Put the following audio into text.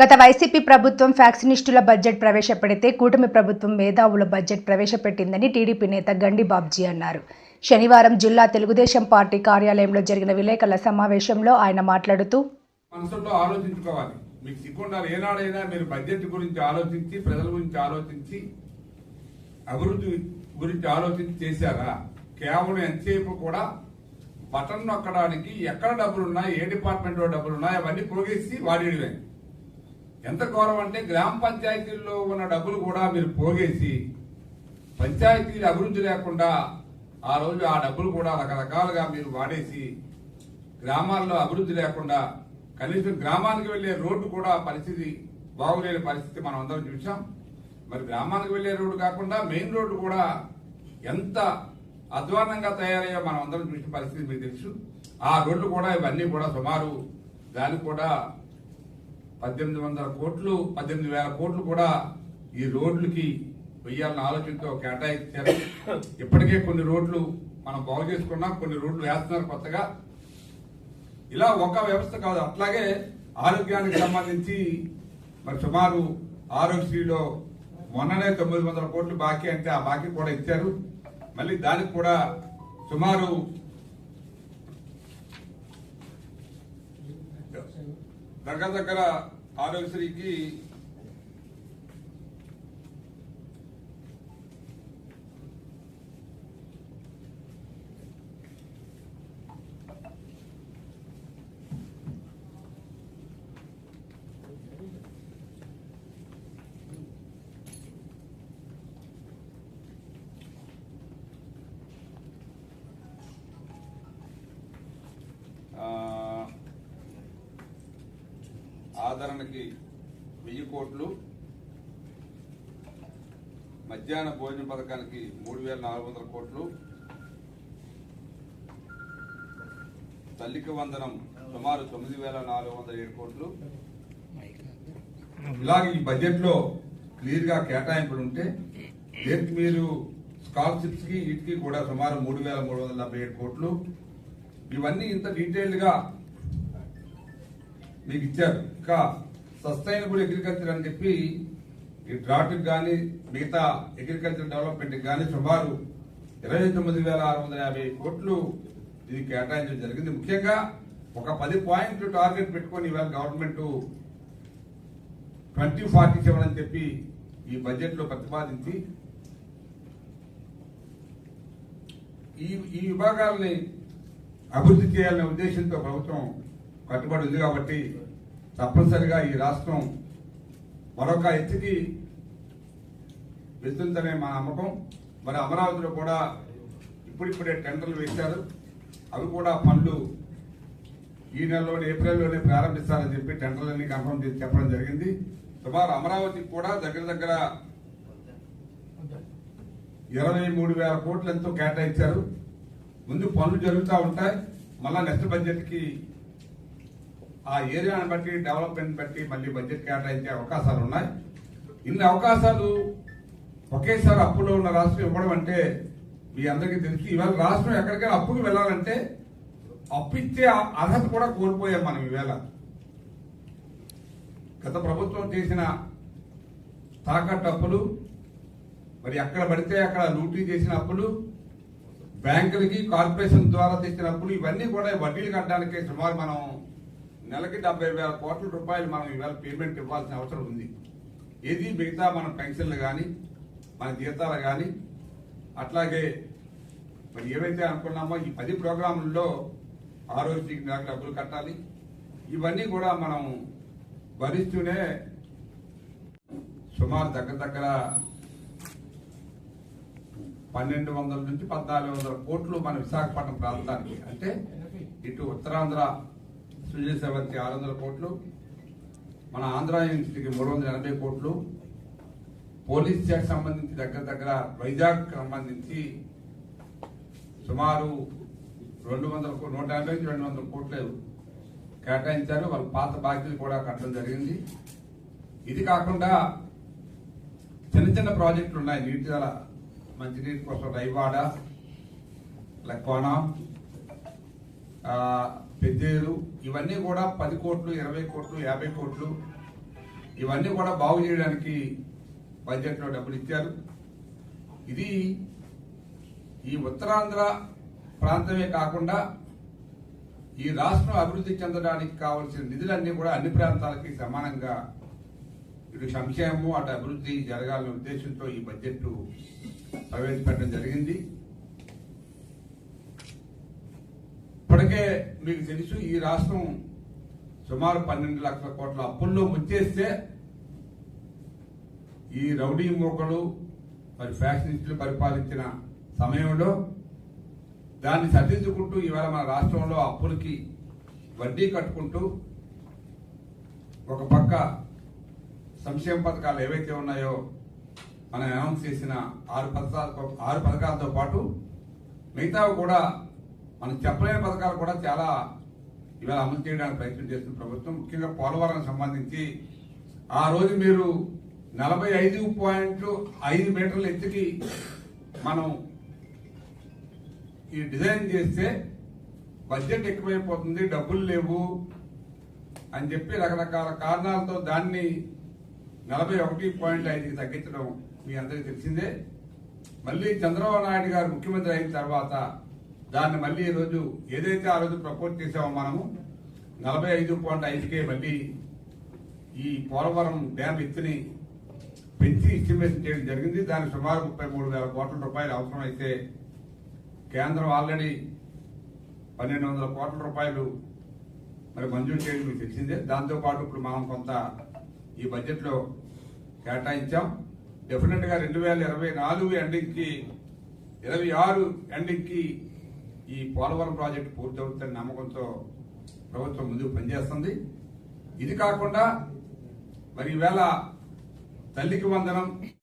గత వైసీపీ ప్రభుత్వం ఫ్యాక్సినిస్టుల బడ్జెట్ ప్రవేశపెడితే కూటమి ప్రభుత్వం మేధావుల బడ్జెట్ ప్రవేశపెట్టిందని టీడీపీ నేత గండి బాబ్జీ అన్నారు. శనివారం జిల్లా తెలుగుదేశం పార్టీ కార్యాలయంలో జరిగిన విలేకరుల సమావేశంలో ఆయన మాట్లాడుతూ మనసులో ఆలోచించుకోవాలి. మీకు సిగ్గుండాలి. ఏనాడైనా మీరు బడ్జెట్ గురించి ఆలోచించి ప్రజల గురించి ఆలోచించి అభివృద్ధి గురించి ఆలోచించి చేశారా? కేవలం ఎంతసేపు కూడా బటన్ నొక్కడానికి ఎక్కడ డబ్బులున్నాయి ఏ డిపార్ట్మెంట్లో డబ్బులు ఉన్నాయి అవన్నీ పోగేసి వాడేయడమే. ఎంత ఘోరం అంటే గ్రామ పంచాయతీల్లో ఉన్న డబ్బులు కూడా మీరు పోగేసి పంచాయతీలు అభివృద్ధి లేకుండా ఆ రోజు ఆ డబ్బులు కూడా రకరకాలుగా మీరు వాడేసి గ్రామాల్లో అభివృద్ధి లేకుండా కనీసం గ్రామానికి వెళ్ళే రోడ్డు కూడా పరిస్థితి బాగులేని పరిస్థితి మనం అందరం చూసాం మరి గ్రామానికి వెళ్ళే రోడ్డు కాకుండా మెయిన్ రోడ్డు కూడా ఎంత అధ్వానంగా తయారయ్యో మనం అందరం చూసిన పరిస్థితి మీకు తెలుసు. ఆ రోడ్లు కూడా ఇవన్నీ కూడా సుమారు దానికి కూడా పద్దెనిమిది వందల కోట్లు పద్దెనిమిది వేల కోట్లు కూడా ఈ రోడ్లకి వెయ్యాలన్న ఆలోచనతో కేటాయించారు. ఇప్పటికే కొన్ని రోడ్లు మనం బాగు చేసుకున్నాం కొన్ని రోడ్లు వేస్తున్నారు కొత్తగా. ఇలా ఒక వ్యవస్థ కాదు అట్లాగే ఆరోగ్యానికి సంబంధించి మరి సుమారు ఆరోగ్యశ్రీలో మొన్ననే తొమ్మిది వందల కోట్లు బాకీ అంటే ఆ బాకీ కూడా ఇచ్చారు. మళ్ళీ దానికి కూడా సుమారు దగ్గర దగ్గర ఆరోగ్యశ్రీకి ఆ, ఆదరణకి వెయ్యి కోట్లు మధ్యాహ్న భోజన పథకానికి మూడు వేల నాలుగు వందల కోట్లు తల్లికి వందనం సుమారు తొమ్మిది వేల నాలుగు వందల ఏడు కోట్లు. ఇలాగ ఈ బడ్జెట్లో క్లియర్గా కేటాయింపులు ఉంటే దీనికి మీరు స్కాలర్షిప్స్కి వీటికి కూడా సుమారు మూడు వేల మూడు వందల డెబ్బై ఏడు కోట్లు. ఇవన్నీ ఇంత డీటెయిల్డ్గా మీకు ఇచ్చారు ఇంకా సస్టైనబుల్ అగ్రికల్చర్ అని చెప్పి ఈ డ్రాట్ కానీ మిగతా అగ్రికల్చర్ డెవలప్మెంట్ కానీ సుమారు ఇరవై తొమ్మిది వేల ఆరు వందల యాభై కోట్లు ఇది కేటాయించడం జరిగింది. ముఖ్యంగా ఒక పది పాయింట్లు టార్గెట్ పెట్టుకొని ఇవాళ గవర్నమెంట్ ట్వంటీ ఫార్టీ సెవెన్ అని చెప్పి ఈ బడ్జెట్లో ప్రతిపాదించి ఈ ఈ విభాగాల్ని అభివృద్ధి చేయాలనే ఉద్దేశంతో ప్రభుత్వం కట్టుబడి ఉంది కాబట్టి తప్పనిసరిగా ఈ రాష్ట్రం మరొక ఎత్తుకి వెళ్తుందనే మా నమ్మకం. మరి అమరావతిలో కూడా ఇప్పుడిప్పుడే టెండర్లు వేశారు. అవి కూడా పనులు ఈ నెలలోనే ఏప్రిల్లోనే ప్రారంభిస్తారని చెప్పి టెండర్లన్నీ కన్ఫర్మ్ చేసి చెప్పడం జరిగింది. సుమారు అమరావతికి కూడా దగ్గర దగ్గర ఇరవై మూడు వేల కోట్లు ఎంతో కేటాయించారు. ముందు పనులు జరుగుతూ ఉంటాయి. మళ్ళా నెక్స్ట్ బడ్జెట్కి ఆ ఏరియాను బట్టి డెవలప్మెంట్ బట్టి మళ్ళీ బడ్జెట్ కేటాయించే అవకాశాలు ఉన్నాయి. ఇన్ని అవకాశాలు ఒకేసారి అప్పులో ఉన్న రాష్ట్రం ఇవ్వడం అంటే మీ అందరికీ తెలిసి. ఇవాళ రాష్ట్రం ఎక్కడికైనా అప్పుకి వెళ్ళాలంటే అప్పు ఇచ్చే అర్హత కూడా కోల్పోయాం మనం ఈవేళ గత ప్రభుత్వం చేసిన తాకట్టు అప్పులు మరి ఎక్కడ పడితే అక్కడ లూటీ చేసిన అప్పులు బ్యాంకులకి కార్పొరేషన్ ద్వారా తెచ్చిన అప్పులు ఇవన్నీ కూడా వడ్డీలు కట్టడానికి సుమారు మనం నెలకి డెబ్బై వేల కోట్ల రూపాయలు మనం ఈవేళ పేమెంట్ ఇవ్వాల్సిన అవసరం ఉంది. ఏది మిగతా మన పెన్షన్లు కానీ మన జీతాలు కానీ అట్లాగే మరి ఏవైతే అనుకున్నామో ఈ పది ప్రోగ్రాముల్లో ఆరోగ్యకి నెలకు డబ్బులు కట్టాలి. ఇవన్నీ కూడా మనం భరిస్తూనే సుమారు దగ్గర దగ్గర పన్నెండు వందల నుంచి పద్నాలుగు వందల కోట్లు మన విశాఖపట్నం ప్రాంతానికి. అంటే ఇటు ఉత్తరాంధ్ర సుజయసేవంతి ఆరు వందల కోట్లు మన ఆంధ్ర యూనివర్సిటీకి మూడు వందల ఎనభై కోట్లు పోలీస్ శాఖ సంబంధించి దగ్గర దగ్గర వైజాగ్ సంబంధించి సుమారు రెండు వందల నూట యాభై నుంచి రెండు వందల కోట్లు కేటాయించారు. వాళ్ళ పాత బాధ్యతలు కూడా కట్టడం జరిగింది. ఇది కాకుండా చిన్న చిన్న ప్రాజెక్టులు ఉన్నాయి. నీటిదల మంచినీటి కోసం రైవాడ లక్కోణ పెద్దేరు ఇవన్నీ కూడా పది కోట్లు ఇరవై కోట్లు యాభై కోట్లు. ఇవన్నీ కూడా బాగు చేయడానికి బడ్జెట్లో డబ్బులు ఇచ్చారు. ఇది ఈ ఉత్తరాంధ్ర ప్రాంతమే కాకుండా ఈ రాష్ట్రం అభివృద్ధి చెందడానికి కావలసిన నిధులన్నీ కూడా అన్ని ప్రాంతాలకి సమానంగా ఇటు సంక్షేమము అటు అభివృద్ధి జరగాలనే ఉద్దేశంతో ఈ బడ్జెట్ ప్రవేశపెట్టడం జరిగింది. ఇప్పటికే మీకు తెలుసు ఈ రాష్ట్రం సుమారు పన్నెండు లక్షల కోట్ల అప్పుల్లో ముచ్చేస్తే ఈ రౌడీ మూకలు మరి ఫ్యాషనిస్టులు పరిపాలించిన సమయంలో దాన్ని సరిదిద్దుకుంటూ ఇవాళ మన రాష్ట్రంలో అప్పులకి వడ్డీ కట్టుకుంటూ ఒక పక్క సంక్షేమ పథకాలు ఏవైతే ఉన్నాయో మనం అనౌన్స్ చేసిన ఆరు పథకాలతో ఆరు పథకాలతో పాటు మిగతావి కూడా మనం చెప్పలేని పథకాలు కూడా చాలా ఇవాళ అమలు చేయడానికి ప్రయత్నం చేస్తున్న ప్రభుత్వం. ముఖ్యంగా పోలవరం సంబంధించి ఆ రోజు మీరు నలభై ఐదు పాయింట్ ఐదు మీటర్ల ఎత్తుకి మనం ఈ డిజైన్ చేస్తే బడ్జెట్ ఎక్కువైపోతుంది డబ్బులు లేవు అని చెప్పి రకరకాల కారణాలతో దాన్ని నలభై ఒకటి పాయింట్ ఐదుకి తగ్గించడం మీ అందరికీ తెలిసిందే. మళ్ళీ చంద్రబాబు నాయుడు గారు ముఖ్యమంత్రి అయిన తర్వాత దాన్ని మళ్ళీ ఈరోజు ఏదైతే ఆ రోజు ప్రపోజ్ చేసామో మనము నలభై ఐదు పాయింట్ ఐదుకే మళ్ళీ ఈ పోలవరం డ్యామ్ ఎత్తుని పెంచి ఎస్టిమేషన్ చేయడం జరిగింది. దానికి సుమారు ముప్పై మూడు వేల కోట్ల రూపాయలు అవసరమైతే కేంద్రం ఆల్రెడీ పన్నెండు వందల కోట్ల రూపాయలు మరి మంజూరు చేయడం మీకు తెలిసిందే. దాంతోపాటు ఇప్పుడు మనం కొంత ఈ బడ్జెట్లో కేటాయించాం. డెఫినెట్గా రెండు వేల ఇరవై నాలుగు ఎండింగ్కి ఇరవై ఆరు ఎండింగ్కి ఈ పోలవరం ప్రాజెక్టు పూర్తవుతుందని నమ్మకంతో ప్రభుత్వం ముందుకు పనిచేస్తుంది. ఇది కాకుండా మరి ఈవేళ తల్లికి వందనం